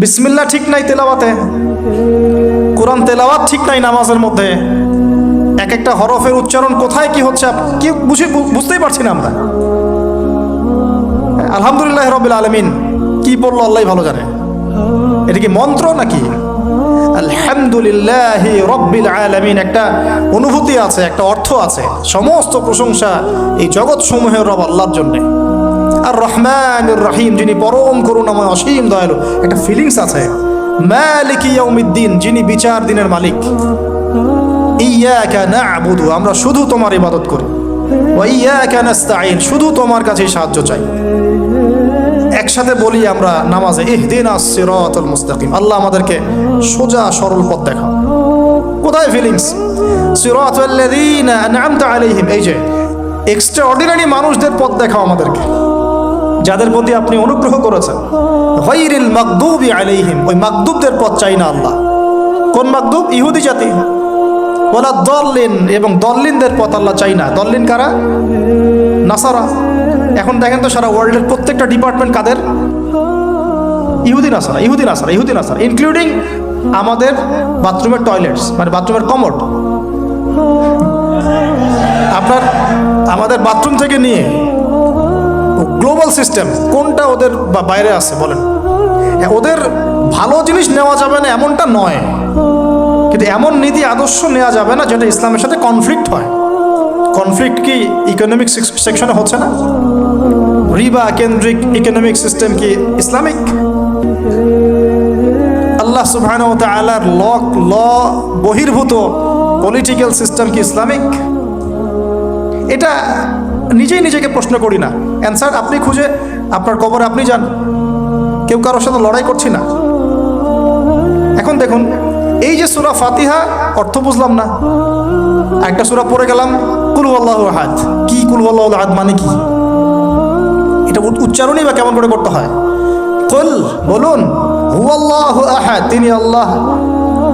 বিসমিল্লা ঠিক নাই তেলাওয়াতে। কোরআন তেলাওয়াত ঠিক নাই নামাজের মধ্যে। এক একটা হরফের উচ্চারণ কোথায়, কি হচ্ছে কি বুঝে বুঝতেই পারছি না আমরা। আলহামদুলিল্লাহ রবিল আলমিন। কি বলল আল্লাহ ভালো জানে। এটা কি মন্ত্র নাকি? আলহামদুলিল্লাহ রব্বিল আলামিন। একটা অনুভূতি আছে, একটা অর্থ আছে। সমস্ত প্রশংসা এই জগৎ সমূহের রব আল্লাহর জন্যে। আর রহমান রহিম, যিনি পরম করুণাময়, অসীম দয়ালু, একটা ফিলিংস আছে। মালিক ইয়াউমিদ্দিন, যিনি বিচার দিনের মালিক। ইয়াকা না'বুদু, আমরা শুধু তোমার ইবাদত করি। ওয়া ইয়াকা নাস্তাঈন, শুধু তোমার কাছেই সাহায্য চাই। একসাথে বলি আমরা নামাজে, ইহদিন সিরাতুল মুস্তাকিম। আল্লাহ আমাদেরকে সোজা সরল পথ দেখাও। কোথায় ফিলিংস সিরাতুল্লাযীনা আন'আমতা আলাইহিম। এই যে এক্সট্রা অর্ডিনারি মানুষদের পথ দেখাও আমাদেরকে। যাদের প্রতি আপনি অনুগ্রহ করেছেন। গায়রিল মাগদুবি আলাইহিম, ওই মাগদুবদের পথ চাই না আল্লাহ। কোন মাগদুব? ইহুদি জাতি। ওলা দল্লিন, এবং দল্লিনদের পথ আল্লাহ চাই না। দল্লিন কারা? নাসারা। এখন দেখেন তো সারা ওয়ার্ল্ডের প্রত্যেকটা ডিপার্টমেন্ট কাদের? ইহুদি নাসারা ইহুদি নাসারা ইহুদি নাসারা ইনক্লুডিং আমাদের বাথরুমের টয়লেটস মানে বাথরুমের কমোড আপনার, আমাদের বাথরুম থেকে নিয়ে গ্লোবাল সিস্টেম কোনটা ওদের বা বাইরে আছে বলেন। হ্যাঁ, ওদের ভালো জিনিস নেওয়া যাবে না এমনটা নয়। কিন্তু এমন নীতি আদর্শ নেওয়া যাবে না যেটা ইসলামের সাথে কনফ্লিক্ট হয়। কনফ্লিক্ট কি ইকোনমিক সেকশনে হচ্ছে না? রিবা কেন্দ্রিক ইকোনমিক সিস্টেম কি ইসলামিক? আল্লাহ সুবহানাহু ওয়া তাআলার ল ল বহির্ভূত পলিটিক্যাল সিস্টেম কি ইসলামিক? এটা নিজেই নিজেকে প্রশ্ন করি না। অ্যান্সার আপনি খুঁজে, আপনার কবরে আপনি যান। কেউ কারোর সাথে লড়াই করছি না। এখন দেখুন, এই যে সুরা ফাতিহা, অর্থ বুঝলাম না। একটা সুরা পড়ে গেলাম, কুলু আল্লাহ আহাদ। কি কুলু আল্লাহ আহাদ মানে কি? এটা উচ্চারণই বা কেমন করে করতে হয়? কুল বলুন আহাদ। তিনি আল্লাহ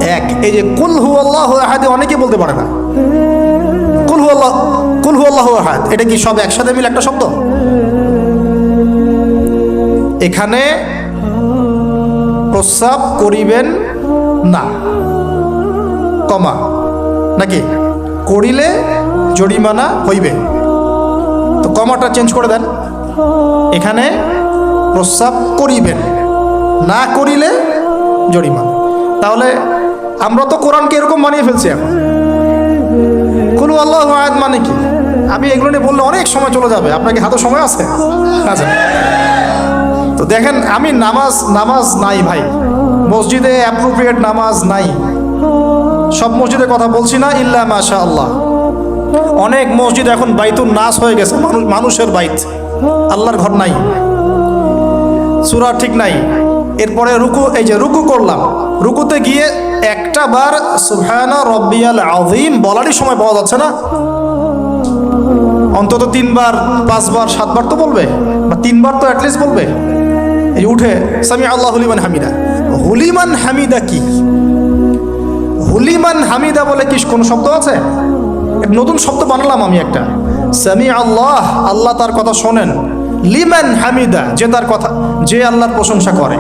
এক। এই যে কুল হু আহাদে অনেকে বলতে পারে না। কুল হু আল্লাহ কুল হু আল্লাহ আহাদ। এটা কি সব একসাথে মিলে একটা শব্দ? এখানে প্রস্রাব করিবেন না। কমা। নাকি? করিলে জরিমানা হইবে। তো কমাটা চেঞ্জ করে দেন। এখানে প্রস্রাব করিবেন, না করিলে জরিমানা। তাহলে আমরা তো কোরআনকে এরকম মানিয়ে ফেলছি এখন। কুলু আল্লাহ আয়াত মানে কি? আমি এগুলো নিয়ে বললে অনেক সময় চলে যাবে। আপনাকে হাতে সময় আছে? আচ্ছা। তো দেখেন, আমি নামাজ নামাজ নাই ভাই। মসজিদে অ্যাপ্রোপ্রিয়েট নামাজ নাই। সব মসজিদের কথা বলছি না, ইল্লা মাশা আল্লাহ অনেক মসজিদ এখন বাইতুন নাস হয়ে গেছে। মানুষ, মানুষের বাইত। আল্লাহর ঘর নাই। সুরা ঠিক নাই। এরপরে রুকু, এই যে রুকু করলাম। রুকুতে গিয়ে একটা বার সুবহানা রব্বিয়াল আযীম বলারই সময় পাওয়া যাচ্ছে না। অন্তত তিনবার, পাঁচবার, সাতবার তো বলবে, বা তিনবার তো অ্যাটলিস্ট বলবে। এই উঠে সামি আল্লাহ হুলিমান হামিদা। হুলিমান হামিদা কি? হুলিমান হামিদা বলে কি কোনো শব্দ আছে? নতুন শব্দ বানালাম আমি একটা। সামি আল্লাহ আল্লাহ তার কথা শোনেন। লিমান হামিদা, যে তার কথা, যে আল্লাহর প্রশংসা করে।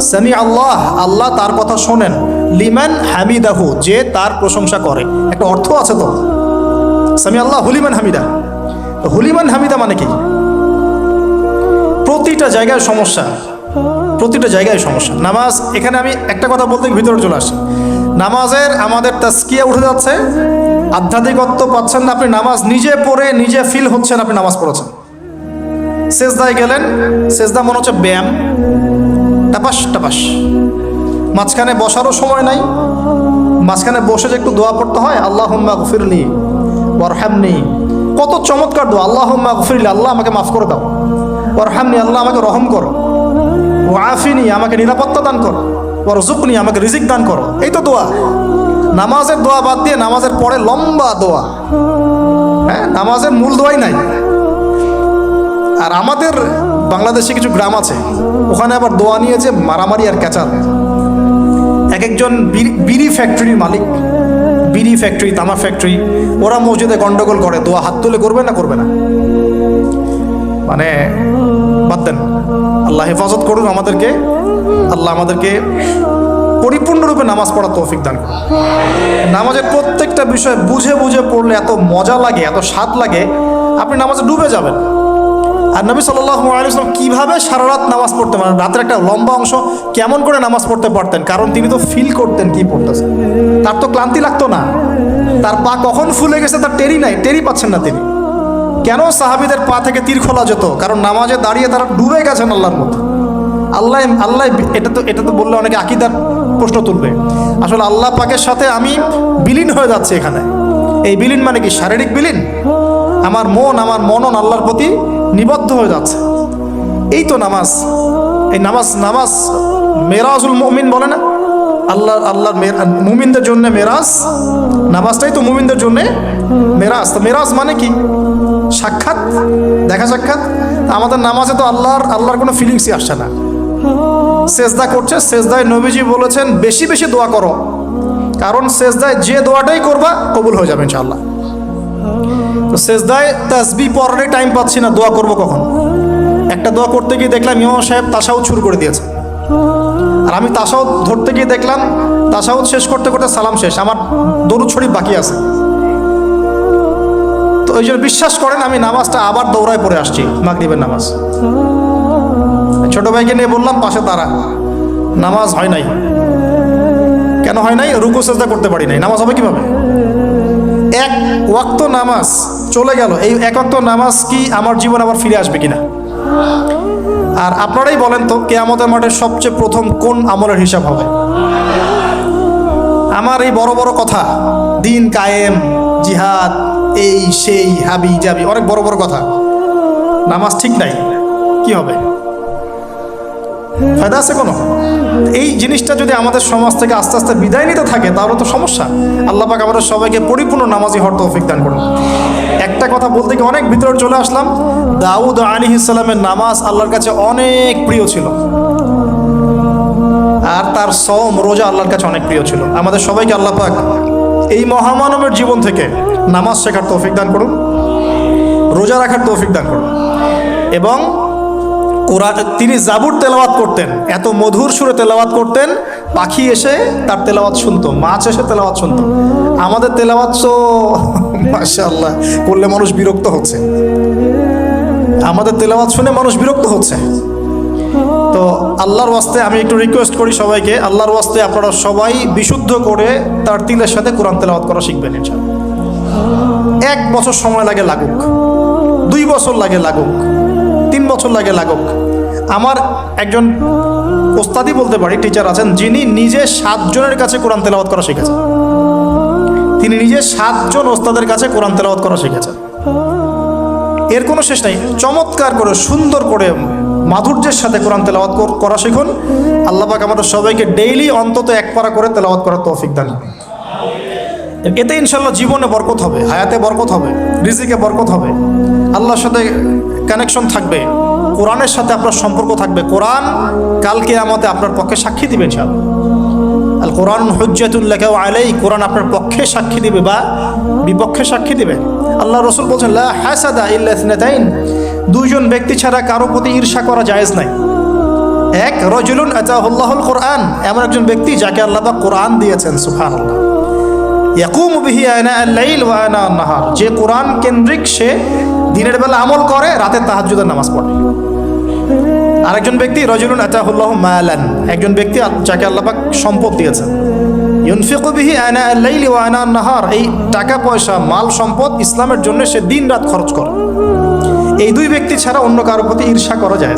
সামি আল্লাহ আল্লাহ তার কথা শোনেন। লিমান হামিদাহু, যে তার প্রশংসা করে। একটা অর্থ আছে তো? সামি আল্লাহ হুলিমান হামিদা। হুলিমান হামিদা মানে কি? প্রতিটা জায়গায় সমস্যা। প্রতিটা জায়গায় সমস্যা। নামাজ, এখানে আমি একটা কথা বলতে ভিতরে চলে আসি। নামাজের আমাদের তাস্কিয়া উঠে যাচ্ছে। আধ্যাত্মিকত্ব পাচ্ছেন না আপনি, নামাজ নিজে পড়ে নিজে ফিল হচ্ছেন আপনি নামাজ পড়েছেন। সেজদায় গেলেন, সেজদা মনে হচ্ছে ব্যায়াম। টাপাস টাপাস। মাঝখানে বসারও সময় নাই। মাঝখানে বসে যে একটু দোয়া পড়তে হয় আল্লাহ গফিরলি ওয়ারহামনি। কত চমৎকার দোয়া আল্লাহ গফিরলি, আল্লাহ আমাকে মাফ করে দাও। ওয়ারহামনি, আল্লাহ আমাকে রহম করো। ও আফিনি আমাকে নিরাপত্তা দান করো। ওর জুকনি আমাকে রিজিক দান করো। এই তো দোয়া। নামাজের দোয়া বাদ দিয়ে নামাজের পরে লম্বা দোয়া। হ্যাঁ নামাজের মূল দোয়াই নাই। আর আমাদের বাংলাদেশে কিছু গ্রাম আছে, ওখানে আবার দোয়া নিয়েছে মারামারি আর ক্যাচাল। এক একজন বিড়ি- ফ্যাক্টরির মালিক, বিড়ি ফ্যাক্টরি, তামা ফ্যাক্টরি, ওরা মসজিদে গন্ডগোল করে, দোয়া হাত তুলে করবে না করবে না? মানে বাদ দেন। আল্লাহ হেফাজত করুন আমাদেরকে, আল্লাহ আমাদেরকে পরিপূর্ণরূপে নামাজ পড়ার তৌফিক দান করুন নামাজের প্রত্যেকটা বিষয় বুঝে বুঝে পড়লে এত মজা লাগে, এত স্বাদ লাগে, আপনি নামাজে ডুবে যাবেন। আর নবী সাল্লাম কীভাবে সারা রাত নামাজ পড়তে পারেন রাতের একটা লম্বা অংশ কেমন করে নামাজ পড়তে পারতেন? কারণ তিনি তো ফিল করতেন কি পড়তেছেন তার তো ক্লান্তি লাগতো না। তার পা কখন ফুলে গেছে তার টেরি নাই টেরি পাচ্ছেন না তিনি। কেন সাহাবিদের পা থেকে তীর খোলা যেত? কারণ নামাজে দাঁড়িয়ে তারা ডুবে গেছেন আল্লাহর মতো। আল্লাহ আল্লাহ, এটা তো এটা তো বললে অনেকে আকিদার প্রশ্ন তুলবে। আসলে আল্লাহ পাকের সাথে আমি বিলীন হয়ে যাচ্ছি এখানে। এই বিলীন মানে কি? শারীরিক বিলীন? আমার মন, আমার মনন আল্লাহর প্রতি নিবদ্ধ হয়ে যাচ্ছে। এই তো নামাজ। এই নামাজ নামাজ মেরাজুল মুমিন বলে না? আল্লাহ, আল্লাহর মুমিনদের জন্য মেরাজ। নামাজটাই তো মুমিনদের জন্য মেরাজ। তো মেরাজ মানে কি? সাক্ষাৎ? দেখা সাক্ষাৎ? আমাদের নামাজে তো আল্লাহর আল্লাহর কোনো ফিলিংসই আসছে না। সেজদা করছে, সেজদায় নবীজি বলেছেন, বেশি বেশি দোয়া করো। কারণ সেজদায় যে দোয়াটাই করবা, কবুল হয়ে যাবে ইনশাআল্লাহ। তো সেজদায় তাসবি পড়ারই টাইম পাচ্ছি না, দোয়া করব কখন? একটা দোয়া করতে গিয়ে দেখলাম ইমাম সাহেব তাসাউদ শুরু করে দিয়েছে। আর আমি তাসাউদ ধরতে গিয়ে দেখলাম, তাসাউদ শেষ করতে করতে সালাম শেষ, আমার দরুদ শরীফ বাকি আছে। তো ওই জন্য বিশ্বাস করেন, আমি নামাজটা আবার দৌড়ায় পড়ে আসছি, মাগরিবের নামাজ। ছোট ভাইকে নিয়ে বললাম, পাশে তারা নামাজ হয় নাই। কেন হয় নাই? রুকু, সেজদা করতে পারি নাই। নামাজ হবে কীভাবে? এক ওয়াক্ত নামাজ চলে গেল। এই এক ওয়াক্ত নামাজ কি আমার জীবন আবার ফিরে আসবে কিনা? আর আপনারাই বলেন তো, কেয়ামতের মাঠে সবচেয়ে প্রথম কোন আমলের হিসাব হবে? আমার এই বড় বড় কথা, দিন কায়েম, জিহাদ, এই, সেই, হাবি, জাবি, অনেক বড় বড় কথা। নামাজ ঠিক নাই, কি হবে? ফায়দা আছে কোনো? এই জিনিসটা যদি আমাদের সমাজ থেকে আস্তে আস্তে বিদায় নিতে থাকে, তাহলে তো সমস্যা। আল্লাহ পাক আমাদের সবাইকে পরিপূর্ণ নামাজি হওয়ার তৌফিক দান করুন। একটা কথা বলতে গিয়ে অনেক ভিতরে চলে আসলাম। দাউদ আলী ইসলামের নামাজ আল্লাহর কাছে অনেক প্রিয় ছিল। আর তার সম রোজা আল্লাহর কাছে অনেক প্রিয় ছিল। আমাদের সবাইকে আল্লাহ পাক এই মহামানবের জীবন থেকে নামাজ শেখার তৌফিক দান করুন। রোজা রাখার তৌফিক দান করুন। এবং কোরআন, তিনি জাবুর তেলাওয়াত করতেন। এত মধুর সুরে তেলাওয়াত করতেন, পাখি এসে তার তেলাওয়াত শুনতো, মাছ এসে তেলাওয়াত শুনতো। আমাদের তেলাওয়াত তো, মাশাআল্লাহ, করলে মানুষ বিরক্ত হচ্ছে। আমাদের তেলাওয়াত শুনে মানুষ বিরক্ত হচ্ছে। তো আল্লাহর ওয়াস্তে আমি একটু রিকোয়েস্ট করি সবাইকে, আল্লাহর ওয়াস্তে আপনারা সবাই বিশুদ্ধ করে তার তিলের সাথে কোরআন তেলাওয়াত করা শিখবেন এক বছর সময় লাগে লাগুক, দুই বছর লাগে লাগুক। বছর লাগে লাগুক। আমার একজন ওস্তাদি বলতে পারি টিচার আছেন, যিনি নিজে সাতজনের কাছে কোরআন তেলাওয়াত করা শিখেছেন। তিনি নিজে সাতজন ওস্তাদের কাছে কোরআন তেলাওয়াত করা শিখেছেন। এর কোনো শেষ নাই। চমৎকার করে, সুন্দর করে, মাধুর্যের সাথে কোরআন তেলাওয়াত করা শিখুন। আল্লাহ পাক আমাদের সবাইকে ডেইলি অন্তত এক পারা করে তেলাওয়াত করার তৌফিক দান। এতে ইনশাল্লাহ জীবনে বরকত হবে, হায়াতে বরকত হবে, রিজিকে বরকত হবে। আল্লাহর সাথে কানেকশন থাকবে। কোরআনের সাথে আপনার সম্পর্ক থাকবে। কোরআন কালকে আমাদের আপনার পক্ষে সাক্ষী দিবে ইনশাল্লাহ আল কোরআন হজ্জাতুল্লাহ আলাই কোরআন আপনার পক্ষে সাক্ষী দিবে বা বিপক্ষে সাক্ষী দিবে। আল্লাহ রসুল বলছেন, লা হাসাদা ইল্লা ইসনাতাইন দুইজন ব্যক্তি ছাড়া কারও প্রতি ঈর্ষা করা জায়েজ নাই। এক, রজুলুন আতাহুল্লাহুল কোরআন, এমন একজন ব্যক্তি যাকে আল্লাহ পাক কোরআন দিয়েছেন আল-লাইল ওয়া আন-নাহার যে কোরআন কেন্দ্রিক সে দিনের বেলা আমল করে, রাতে তাহাজ্জুদের নামাজ পড়ে। আরেকজন ব্যক্তি, রজুলুন আতাহুল্লাহ মালান, একজন ব্যক্তি যাকে আল্লাহ পাক সম্পদ দিয়েছেন। ইউনফিকু বিহি আয়না আল-লাইল ওয়া আয়না আন-নাহার, এই টাকা পয়সা, মাল সম্পদ ইসলামের জন্য সে দিন রাত খরচ করে। এই দুই ব্যক্তি ছাড়া অন্য কারোর প্রতি ঈর্ষা করা যায়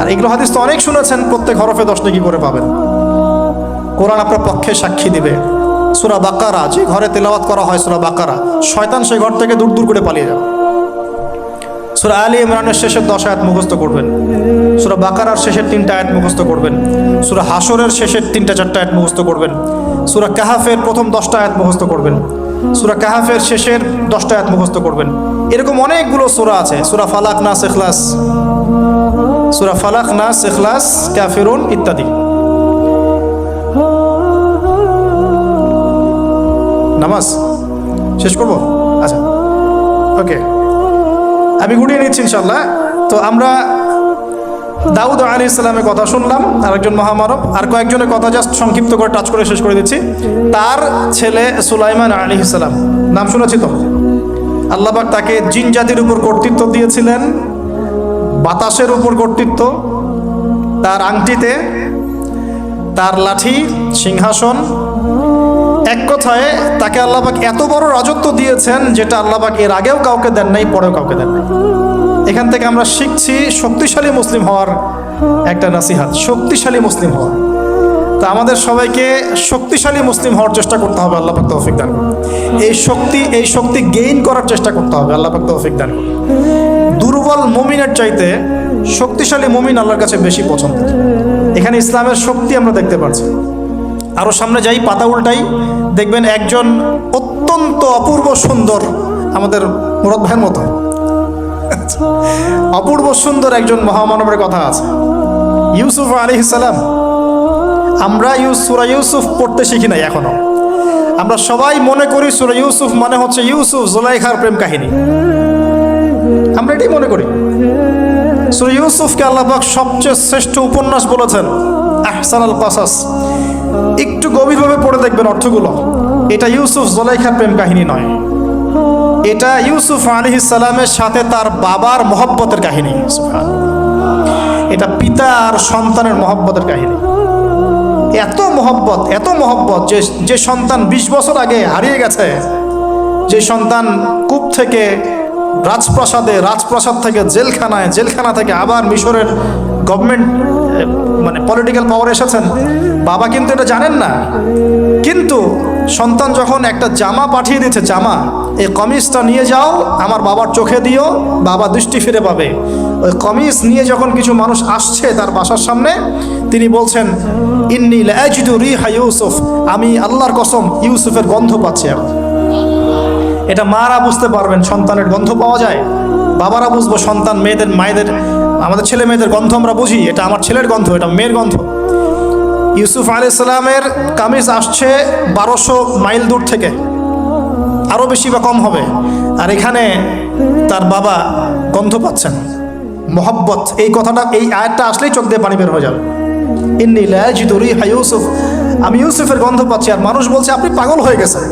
আর এগুলো হাদিস তো অনেক শুনেছেন, প্রত্যেক হরফে দশ নাকি করে পাবেন। কোরআন আপনার পক্ষে সাক্ষী দিবে। সুরা বাকারা, যে ঘরে তেলাওয়াত করা হয় সুরা বাকারা, শয়তান সেই ঘর থেকে দূর দূর করে পালিয়ে যাবে। সুরা আলী ইমরানের শেষের দশ আয়াত মুখস্থ করবেন। সুরা বাকারার শেষের তিনটা আয়াত মুখস্থ করবেন। সুরা হাসরের শেষের তিনটা চারটা আয়াত মুখস্থ করবেন। সুরা কাহাফের প্রথম দশটা আয়াত মুখস্থ করবেন। সুরা কাহাফের শেষের দশটা আয়াত মুখস্থ করবেন। এরকম অনেকগুলো সুরা আছে। সুরা ফালাক, নাস এখলাস সুরা ফালাক, নাস এখলাস ক্যাফিরুন ইত্যাদি। নামাজ? শেষ করব? আচ্ছা। ওকে। আমি গুটিয়ে নিচ্ছি ইনশাল্লাহ তো আমরা দাউদ আলী ইসলামের কথা শুনলাম আরেকজন মহামানব, আর কয়েকজনের কথা জাস্ট সংক্ষিপ্ত করে টাচ করে শেষ করে দিচ্ছি। তার ছেলে সুলাইমান আলী ইসলাম নাম শুনেছি তো? আল্লাহবাক তাকে জিন জাতির উপর কর্তৃত্ব দিয়েছিলেন, বাতাসের উপর কর্তৃত্ব, তার আংটিতে তার লাঠি, সিংহাসন এক কথায় তাকে আল্লাহবাক এত বড় রাজত্ব দিয়েছেন যেটা আল্লাহবাক এর আগেও কাউকে দেন নাই, পরেও কাউকে দেন নাই। এখান থেকে আমরা শিখছি শক্তিশালী মুসলিম হওয়ার একটা নাসিহাত, শক্তিশালী মুসলিম হওয়া। তা আমাদের সবাইকে শক্তিশালী মুসলিম হওয়ার চেষ্টা করতে হবে, আল্লাহ পাক তৌফিক দান। এই শক্তি এই শক্তি গেইন করার চেষ্টা করতে হবে, আল্লাহ পাক তৌফিক দান। দুর্বল মুমিনের চাইতে শক্তিশালী মুমিন আল্লাহর কাছে বেশি পছন্দ এখানে ইসলামের শক্তি আমরা দেখতে পাচ্ছি আরও সামনে যাই, পাতা উল্টাই। দেখবেন একজন অত্যন্ত অপূর্ব সুন্দর আমাদের মুরদ ভাইয়ের মতো। অপূর্ব সুন্দর একজন মহামানবের কথা আছে। ইউসুফ আলী সালাম, আমরা সুরা ইউসুফ পড়তে শিখি নাই এখনও। আমরা সবাই মনে করি সুরা ইউসুফ মানে হচ্ছে ইউসুফ জোলাইখার প্রেম কাহিনী। আমরা এটাই মনে করি। সুরা ইউসুফকে আল্লাহবাক সবচেয়ে শ্রেষ্ঠ উপন্যাস বলেছেন আহসান আল কাসাস। গভীরভাবে পড়ে দেখবেন অর্থগুলো। এটা ইউসুফ জোলাইখার প্রেম কাহিনী নয়। এটা ইউসুফ আলী সালামের সাথে তার বাবার মহব্বতের কাহিনী। এটা পিতা আর সন্তানের মহব্বতের কাহিনী। এত মহব্বত এত মহব্বত যে যে সন্তান বিশ বছর আগে হারিয়ে গেছে, যে সন্তান কূপ থেকে রাজপ্রাসাদে, রাজপ্রাসাদ থেকে জেলখানায়, জেলখানা থেকে আবার মিশরের গভর্নমেন্ট মানে পলিটিক্যাল পাওয়ার এসেছেন। বাবা কিন্তু এটা জানেন না। কিন্তু সন্তান যখন একটা জামা পাঠিয়ে দিচ্ছে জামা, এই কমিজটা নিয়ে যাও, আমার বাবার চোখে দিও, বাবা দৃষ্টি ফিরে পাবে। ওই কমিজ নিয়ে যখন কিছু মানুষ আসছে তার বাসার সামনে, তিনি বলছেন, ইন্নি লাজিদু রিহা ইউসুফ, আমি আল্লাহর কসম ইউসুফের গন্ধ পাচ্ছি এটা মারা বুঝতে পারবেন, সন্তানের গন্ধ পাওয়া যায়। বাবারা বুঝব সন্তান, মেয়েদের, মায়েদের আমাদের ছেলে মেয়েদের গন্ধ আমরা বুঝি, এটা আমার ছেলের গন্ধ, এটা মেয়ের গন্ধ। ইউসুফ আলি সালামের কামিজ আসছে বারোশো মাইল দূর থেকে আরও বেশি বা কম হবে। আর এখানে তার বাবা গন্ধ পাচ্ছেন, মোহব্বত, এই কথাটা, এই আয়াতটা আসলেই চোখ দিয়ে পানি বের হয়ে যাবে। ইন্নি লাজিদুরি হা ইউসুফ, আমি ইউসুফের গন্ধ পাচ্ছি, আর মানুষ বলছে, আপনি পাগল হয়ে গেছেন।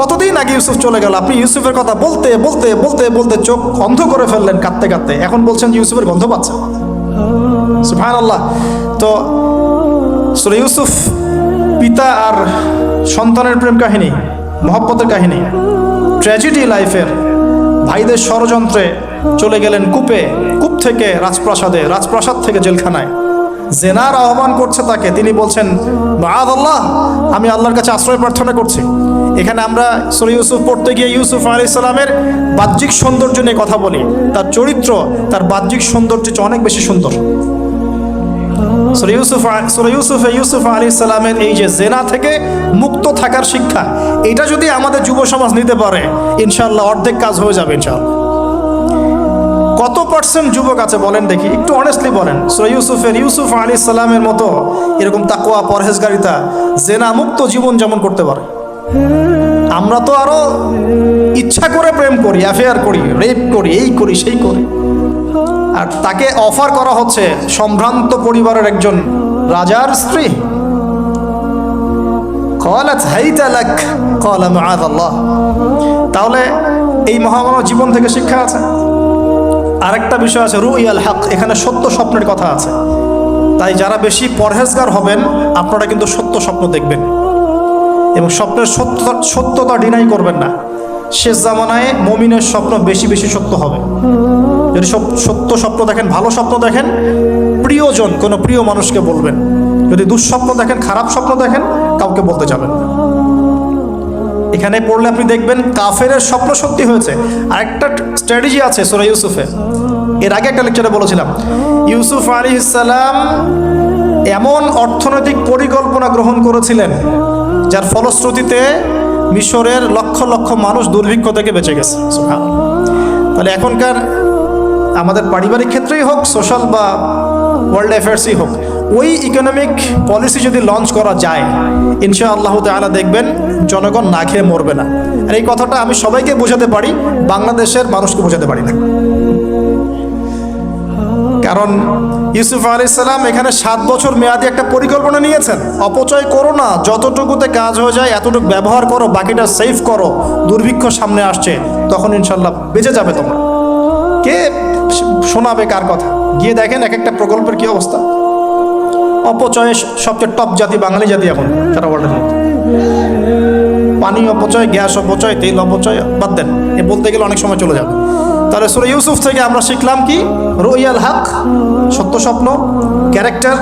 কতদিন আগে ইউসুফ চলে গেল? আপনি ইউসুফের কথা বলতে বলতে বলতে বলতে চোখ অন্ধ করে ফেললেন কাঁদতে কাঁদতে। এখন বলছেন ইউসুফের গন্ধ পাচ্ছেন সুফান আল্লাহ তো সুরে ইউসুফ, পিতা আর সন্তানের প্রেম কাহিনী, মহব্বতের কাহিনী ট্র্যাজেডি লাইফের ভাইদের ষড়যন্ত্রে চলে গেলেন কূপে, কূপ থেকে রাজপ্রাসাদে, রাজপ্রাসাদ থেকে জেলখানায়। জেনার আহ্বান করছে তাকে। তিনি বলছেন আল্লাহ, আমি আল্লাহর কাছে আশ্রয় প্রার্থনা করছি। এখানে আমরা সুরে ইউসুফ পড়তে গিয়ে ইউসুফ আলী ইসলামের বাহ্যিক সৌন্দর্য নিয়ে কথা বলি। তার চরিত্র, তার বাহ্যিক সৌন্দর্য অনেক বেশি সুন্দর। এই যে জেনা থেকে মুক্ত থাকার শিক্ষা, এটা যদি আমাদের নিতে পারে ইনশাল্লাহ অর্ধেক কাজ হয়ে যাবে কত পার্সেন্ট যুবক আছে বলেন দেখি, একটু অনেস্টলি বলেন। ইউসুফের ইউসুফ মতো এরকম তাকোয়া পরহেজগারিতা, জেনা মুক্ত জীবন যেমন করতে পারে। আমরা তো আরও ইচ্ছা করে প্রেম করি অ্যাফেয়ার করি রেপ করি, এই করি, সেই করি। আর তাকে অফার করা হচ্ছে সম্ভ্রান্ত পরিবারের একজন রাজার স্ত্রী। তাহলে এই মহামানব জীবন থেকে শিক্ষা আছে। আরেকটা বিষয় আছে রু ইয়াল হক, এখানে সত্য স্বপ্নের কথা আছে। তাই যারা বেশি পরহেজগার হবেন, আপনারা কিন্তু সত্য স্বপ্ন দেখবেন। এবং স্বপ্নের সত্য সত্যতা ডিনাই করবেন না। শেষ জামানায় মমিনের স্বপ্ন বেশি বেশি সত্য হবে। যদি সত্য স্বপ্ন দেখেন, ভালো স্বপ্ন দেখেন, প্রিয়জন, কোনো প্রিয় মানুষকে বলবেন। যদি দুঃস্বপ্ন দেখেন, খারাপ স্বপ্ন দেখেন, কাউকে বলতে যাবেন না। এখানে পড়লে আপনি দেখবেন কাফের স্বপ্ন সত্যি হয়েছে। আরেকটা স্ট্র্যাটেজি আছে সোরা ইউসুফে। এর আগে একটা লেকচারে বলেছিলাম, ইউসুফ আলী ইসালাম এমন অর্থনৈতিক পরিকল্পনা গ্রহণ করেছিলেন যার ফলশ্রুতিতে মিশরের লক্ষ লক্ষ মানুষ দুর্ভিক্ষ থেকে বেঁচে গেছে। তাহলে এখনকার আমাদের পারিবারিক ক্ষেত্রেই হোক, সোশ্যাল বা ওয়ার্ল্ড অ্যাফেয়ার্সই হোক, ওই ইকোনমিক পলিসি যদি লঞ্চ করা যায় ইনশা আল্লাহ তালা দেখবেন জনগণ না খেয়ে মরবে না। আর এই কথাটা আমি সবাইকে বোঝাতে পারি, বাংলাদেশের মানুষকে বোঝাতে পারি না। কারণ ইউসুফ আলী সালাম এখানে সাত বছর মেয়াদি একটা পরিকল্পনা নিয়েছেন। অপচয় করো না, যতটুকুতে কাজ হয়ে যায়, এতটুকু ব্যবহার করো, বাকিটা সেভ করো, দুর্ভিক্ষ সামনে আসছে, তখন ইনশাল্লাহ বেঁচে যাবে তোমরা। কে শোনাবে কার কথা? গিয়ে দেখেন এক একটা প্রকল্পের কি অবস্থা। অপচয়ে সবচেয়ে টপ জাতি, বাঙালি জাতি এখন, সারা ওয়ার্ল্ডের মধ্যে। পানি অপচয়, গ্যাস অপচয়, তেল অপচয়, বাদ দেন। এ বলতে গেলে অনেক সময় চলে যাবে। তাহলে সুরে ইউসুফ থেকে আমরা শিখলাম কি? রুইয়াল হক, সত্য স্বপ্ন, ক্যারেক্টার।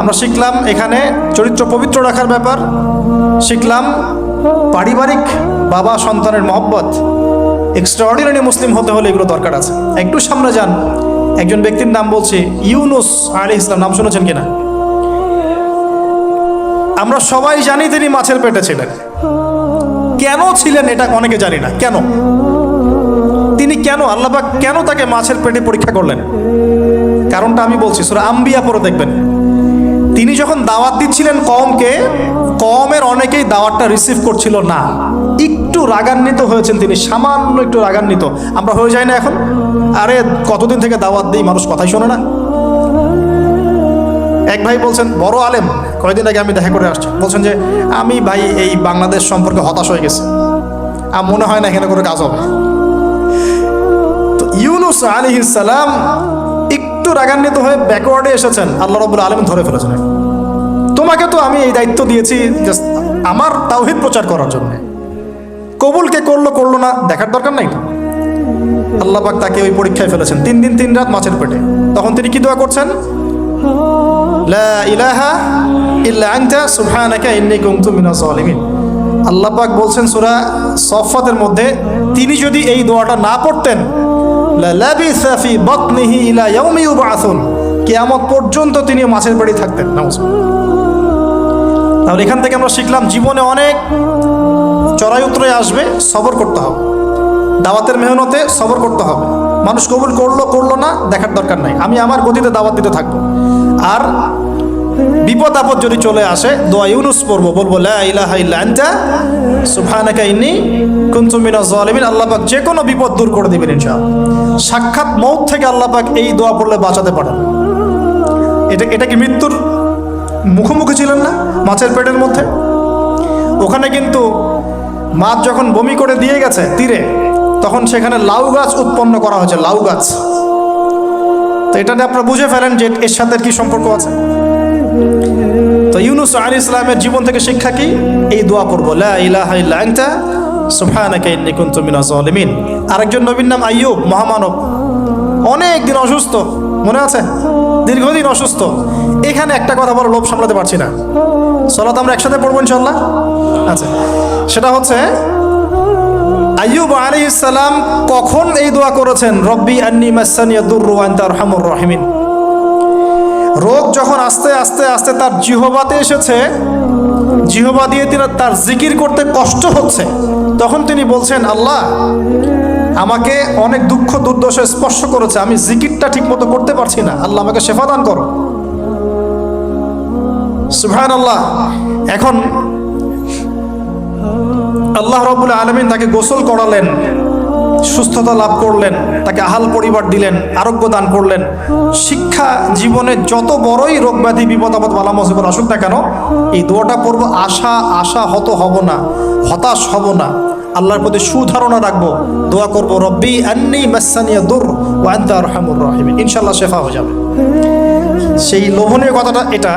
আমরা শিখলাম এখানে চরিত্র পবিত্র রাখার ব্যাপার। শিখলাম পারিবারিক বাবা সন্তানের মহব্বত। এক্সট্রাঅর্ডিনারি মুসলিম হতে হলে এগুলো দরকার আছে। একটু সামনে যান। একজন ব্যক্তির নাম বলছে, ইউনুস আলী ইসলাম নাম শুনেছেন কিনা? আমরা সবাই জানি তিনি মাছের পেটে ছিলেন। কেন ছিলেন এটা অনেকে জানি না। কেন? তিনি কেন, আল্লাহবাক কেন তাকে মাছের পেটে পরীক্ষা করলেন? কারণটা আমি বলছি, সুরা আম্বিয়া পরে দেখবেন। তিনি যখন দাওয়াত দিচ্ছিলেন কমকে কমের অনেকেই দাওয়াতটা রিসিভ করছিল না। একটু রাগান্বিত হয়েছেন তিনি, সামান্য একটু রাগান্বিত। আমরা হয়ে যাই না এখন? আরে, কতদিন থেকে দাওয়াত দিই, মানুষ কথাই শোনে না। এক ভাই বলছেন, বড় আলেম কয়েকদিন আগে আমি দেখা করে আসছি। বলছেন যে, আমি ভাই, এই বাংলাদেশ সম্পর্কে হতাশ হয়ে গেছি। আর মনে হয় না এখানে করে কাজ হবে। ইউনুস আলী সালাম একটু রাগান্বিত হয়ে ব্যাকওয়ার্ডে এসেছেন। আল্লাহ রবুল আলম ধরে ফেলেছেন। তোমাকে তো আমি এই দায়িত্ব দিয়েছি আমার তাওহিদ প্রচার করার জন্য। কবুলকে করল করল না, দেখার দরকার নাই তো। তাকে ওই পরীক্ষায় ফেলেছেন। তিন দিন, তিন রাত মাছের পেটে। তখন তিনি কি দোয়া করছেন? লা ইলাহা ইল্লা আনতা, সুবহানাকা ইন্নী কুনতু মিনাজ জালিমিন আল্লাহ পাক বলছেন, সূরা সফাতের মধ্যে তিনি যদি এই দোয়াটা না পড়তেন কিয়ামত পর্যন্ত তিনি মাছের পেটে থাকতেন। তাহলে এখান থেকে আমরা শিখলাম, জীবনে অনেক চড়াই উতরাই আসবে, সবর করতে হবে। দাওয়াতের মেহনতে সবর করতে হবে। মানুষ কবুল করল করল না, দেখার দরকার নাই। আমি আমার গতিতে দাওয়াত দিতে থাকব। আর বিপদ আপদ যদি চলে আসে, দোয়া ইউনুস পড়ব, বলব, লা ইলাহা ইল্লা আনতা সুবহানাকা ইন্নী কুনতু মিনাজ জালিমিন আল্লাহ পাক যে কোনো বিপদ দূর করে দিবেন ইনশাআল্লাহ। সাক্ষাৎ মৌত থেকে আল্লাহ পাক এই দোয়া পড়লে বাঁচাতে পারেন। এটা এটা কি মৃত্যুর মুখোমুখি ছিলেন না মাছের পেটের মধ্যে? ওখানে কিন্তু মাছ যখন বমি করে দিয়ে গেছে তীরে, তখন সেখানে লাউ গাছ উৎপন্ন করা হয়েছে, লাউ গাছ। তো এটা নিয়ে আপনারা বুঝে ফেলেন যে এর সাথে কি সম্পর্ক আছে? তো ইউনুস আলী ইসলামের জীবন থেকে শিক্ষা কি? এই দোয়া করব, লা ইলাহা ইল্লা আনতা, সুবহানাকা ইন্নী কুনতু মিনাজ জালিমিন আরেকজন নবীর নাম আইয়ুব, মহামানব। অনেক দিন অসুস্থ, মনে আছে? দীর্ঘদিন অসুস্থ। এখানে একটা কথা বড় লোভ সামলাতে পারছি না। সলাত আমরা একসাথে পড়ব ইনশাল্লাহ আচ্ছা সেটা হচ্ছে, আইয়ুব আলী ইসালাম কখন এই দোয়া করেছেন? রব্বি আন্নি মাসানিয়া দুর্রু আনতা রহমুর রহিমিন। রোগ যখন আস্তে আস্তে আস্তে তার জিহবাতে এসেছে, জিহবা দিয়ে তিনি তার জিকির করতে কষ্ট হচ্ছে, তখন তিনি বলছেন, আল্লাহ, আমাকে অনেক দুঃখ দুর্দশা স্পর্শ করেছে, আমি জিকিরটা ঠিক মতো করতে পারছি না। আল্লাহ আমাকে শেফা দান করো। সুহান আল্লাহ এখন আল্লাহ রবুল আলমিন তাকে গোসল করালেন। সুস্থতা লাভ করলেন, তাকে আহাল পরিবার দিলেন, আরোগ্য দান করলেন। শিক্ষা জীবনে যত বড়ই রোগ ব্যাধি, বিপদ আপদ, বালা মুসিবত আসুক না কেন, এই দোয়াটা পড়ব, আশা আশা হত হব না, হতাশ হব না। আল্লাহর প্রতি সুধারণা রাখব, দোয়া করব, রব্বি আন্নি ইনশাল্লাহ শেফা হয়ে যাবে। সেই লোভনীয় কথাটা এটা,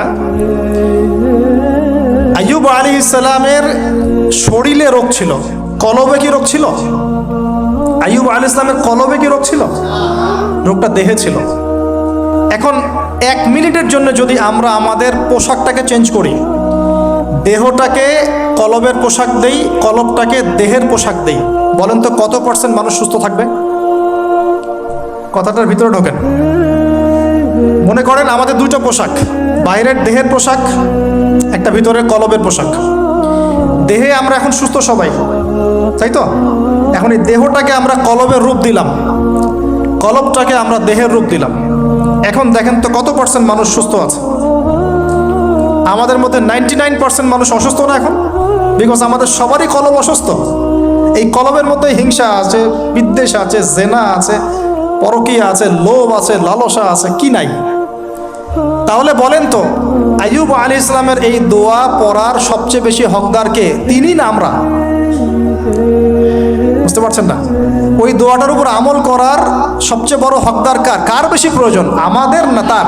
আইয়ুব আলী ইসলামের শরীরে রোগ ছিল, কলবে কি রোগ ছিল? আইয়ুব আলী ইসলামের কলবে কি রোগ ছিল? রোগটা দেহে ছিল। এখন এক মিনিটের জন্য যদি আমরা আমাদের পোশাকটাকে চেঞ্জ করি, দেহটাকে কলবের পোশাক দেই, কলবটাকে দেহের পোশাক দেই, বলেন তো কত পার্সেন্ট মানুষ সুস্থ থাকবে? কথাটার ভিতরে ঢোকেন। মনে করেন আমাদের দুটো পোশাক, বাইরের দেহের পোশাক, একটা ভিতরের কলবের পোশাক। দেহে আমরা এখন সুস্থ সবাই। তাই তো? এখন এই দেহটাকে আমরা কলবের রূপ দিলাম। কলবটাকে আমরা দেহের রূপ দিলাম। এখন দেখেন তো কত পার্সেন্ট মানুষ সুস্থ আছে? আমাদের মধ্যে নাইনটি নাইন পার্সেন্ট মানুষ অসুস্থ না এখন? বিকজ আমাদের সবারই কলব অসুস্থ। এই কলবের মধ্যে হিংসা আছে, বিদ্বেষ আছে, জেনা আছে, পরকীয়া আছে, লোভ আছে, লালসা আছে, কি নাই? তাহলে বলেন তো, আইয়ুব আলী ইসলামের এই দোয়া পড়ার সবচেয়ে বেশি হকদারকে তিনি না আমরা? বুঝতে পারছেন না? ওই দোয়াটার উপর আমল করার সবচেয়ে বড় হকদার কার? কার বেশি প্রয়োজন? আমাদের না তার?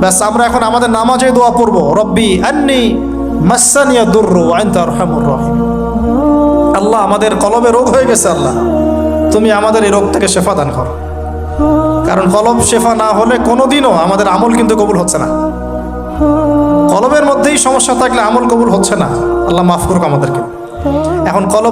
ব্যাস, আমরা এখন আমাদের নামাজে দোয়া পড়ব। রব্বি আন্নি মাসানিয়া দুর্রু আইনতা রহমুর রহিম আল্লাহ আমাদের কলবে রোগ হয়ে গেছে, আল্লাহ। তুমি আমাদের এই রোগ থেকে শেফা দান করো। কারণ কলব শেফা না হলে কোনোদিনও আমাদের আমল কিন্তু কবুল হচ্ছে না। কলবের মধ্যেই সমস্যা থাকলে আমল কবুল হচ্ছে না। আল্লাহ মাফ করুক আমাদেরকে। এখন কলব